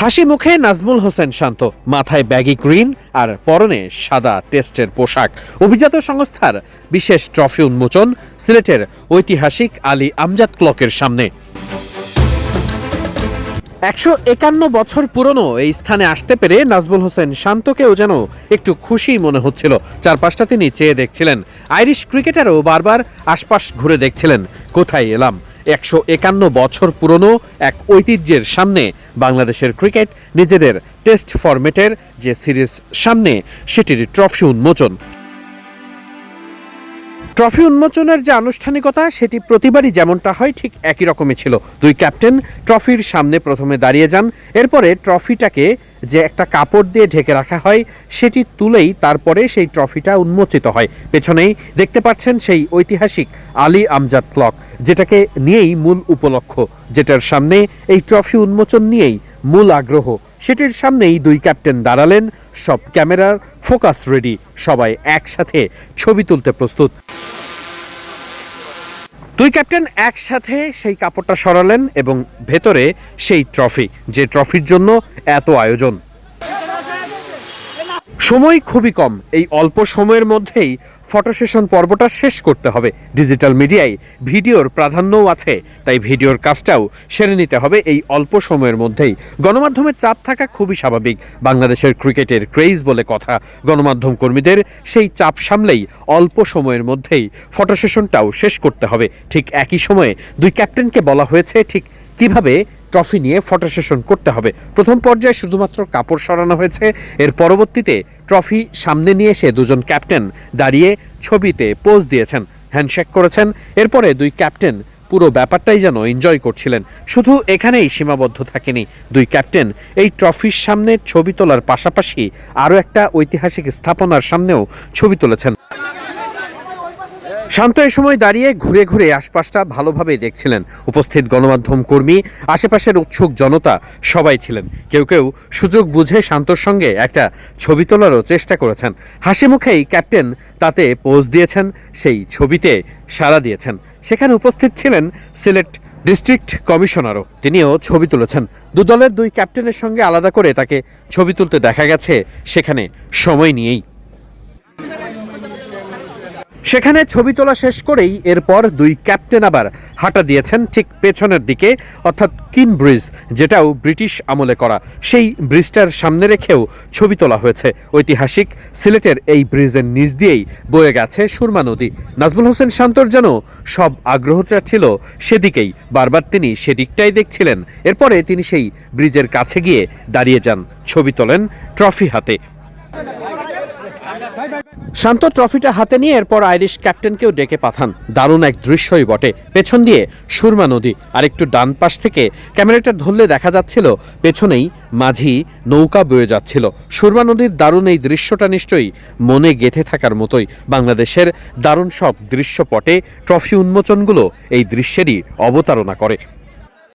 হাসি মুখে নাজমুল হোসেন শান্ত, মাথায় ব্যাগি গ্রিন আর পরনে সাদা টেস্টের পোশাক। অভিজাত সংস্থার বিশেষ ট্রফি উন্মোচন সিলেটের ঐতিহাসিক আলী আমজাদ ক্লকের সামনে। একশো একান্ন বছর পুরনো এই স্থানে আসতে পেরে নাজমুল হোসেন শান্তকেও যেন একটু খুশি মনে হচ্ছিল। চারপাশটা তিনি চেয়ে দেখছিলেন। আইরিশ ক্রিকেটারও বারবার আশপাশ ঘুরে দেখছিলেন। কোথায় এলাম? একশো একান্ন বছর পুরনো এক ঐতিহ্যের সামনে বাংলাদেশের ক্রিকেট নিজেদের টেস্ট ফরম্যাটের যে সিরিজ সামনে, সেটির ট্রফি উন্মোচন। ট্রফি উন্মোচনের যে আনুষ্ঠানিকতা, সেটি প্রতিবারই যেমনটা হয়, ঠিক একই রকমই ছিল। দুই ক্যাপ্টেন ট্রফির সামনে প্রথমে দাঁড়িয়ে যান। এরপরে ট্রফিটাকে যে একটা কাপড় দিয়ে ঢেকে রাখা হয়, সেটি তুলেই তারপরে সেই ট্রফিটা উন্মোচিত হয়। পেছনেই দেখতে পাচ্ছেন সেই ঐতিহাসিক আলী আমজাদ ক্লক, যেটাকে নিয়েই মূল উপলক্ষ, যেটার সামনে এই ট্রফি উন্মোচন নিয়েই মূল আগ্রহ সেটির সামনেই দুই ক্যাপ্টেন দাঁড়ালেন, সব ক্যামেরার ফোকাস রেডি, সবাই একসাথে ছবি তুলতে প্রস্তুত। দুই ক্যাপ্টেন একসাথে সেই কাপড়টা সরালেন এবং ভেতরে সেই ট্রফি, যে ট্রফির জন্য এত আয়োজন। সময় খুবই কম, এই অল্প সময়ের মধ্যেই ফটো সেশন পর্বটা শেষ করতে হবে। ডিজিটাল মিডিয়ায় ভিডিওর প্রাধান্যও আছে, তাই ভিডিওর কাজটাও সেরে নিতে হবে এই অল্প সময়ের মধ্যেই। গণমাধ্যমের চাপ থাকা খুবই স্বাভাবিক। বাংলাদেশের ক্রিকেটের ক্রেজ বলে কথা। গণমাধ্যম কর্মীদের সেই চাপ সামলেই অল্প সময়ের মধ্যেই ফটো সেশনটাও শেষ করতে হবে। ঠিক একই সময়ে দুই ক্যাপ্টেনকে বলা হয়েছে, ঠিক কীভাবে ট্রফি নিয়ে ফটো সেশন করতে হবে। প্রথম পর্যায়ে শুধুমাত্র কাপড় সরানো হয়েছে। এর পরবর্তীতে ট্রফি সামনে নিয়ে এসে দুজন ক্যাপ্টেন দাঁড়িয়ে ছবিতে পোজ দিয়েছেন, হ্যান্ডশেক করেছেন। এরপরে দুই ক্যাপ্টেন পুরো ব্যাপারটাই যেন এনজয় করছিলেন। শুধু এখানেই সীমাবদ্ধ থাকেনি দুই ক্যাপ্টেন। এই ট্রফির সামনে ছবি তোলার পাশাপাশি আরও একটা ঐতিহাসিক স্থাপনার সামনেও ছবি তুলেছেন। শান্ত এ সময় দাঁড়িয়ে ঘুরে ঘুরে আশপাশটা ভালোভাবে দেখছিলেন উপস্থিত গণমাধ্যম কর্মী, আশেপাশের উৎসুক জনতা সবাই ছিলেন। কেউ কেউ সুযোগ বুঝে শান্তর সঙ্গে একটা ছবি তোলারও চেষ্টা করেছেন। হাসি মুখেই ক্যাপ্টেন তাতে পোজ দিয়েছেন, সেই ছবিতে সাড়া দিয়েছেন। সেখানে উপস্থিত ছিলেন সিলেট ডিস্ট্রিক্ট কমিশনারও। তিনিও ছবি তুলেছেন। দু দলের দুই ক্যাপ্টেনের সঙ্গে আলাদা করে তাকে ছবি তুলতে দেখা গেছে, সেখানে সময় নিয়েই। সেখানে ছবি তোলা শেষ করেই এরপর দুই ক্যাপ্টেন আবার হাঁটা দিয়েছেন ঠিক পেছনের দিকে, অর্থাৎ কিন ব্রিজ, যেটাও ব্রিটিশ আমলে করা। সেই ব্রিজটার সামনে রেখেও ছবি তোলা হয়েছে। ঐতিহাসিক সিলেটের এই ব্রিজের নিচ দিয়েই বয়ে গেছে সুরমা নদী। নাজমুল হোসেন শান্তর যেন সব আগ্রহটা ছিল সেদিকেই। বারবার তিনি সেদিকটাই দেখছিলেন। এরপরে তিনি সেই ব্রিজের কাছে গিয়ে দাঁড়িয়ে যান। ছবি তোলেন ট্রফি হাতে। শান্ত ট্রফিটা হাতে নিয়ে এরপর আইরিশ ক্যাপ্টেনকেও ডেকে পাঠান। দারুণ এক দৃশ্যই বটে। পেছন দিয়ে সুরমা নদী আর একটু ডান পাশ থেকে ক্যামেরাটা ধরলে দেখা যাচ্ছিল, পেছনেই মাঝি নৌকা বয়ে যাচ্ছিল। সুরমা নদীর দারুণ এই দৃশ্যটা নিশ্চয়ই মনে গেঁথে থাকার মতোই। বাংলাদেশের দারুণ সব দৃশ্যপটে ট্রফি উন্মোচনগুলো এই দৃশ্যেরই অবতারণা করে।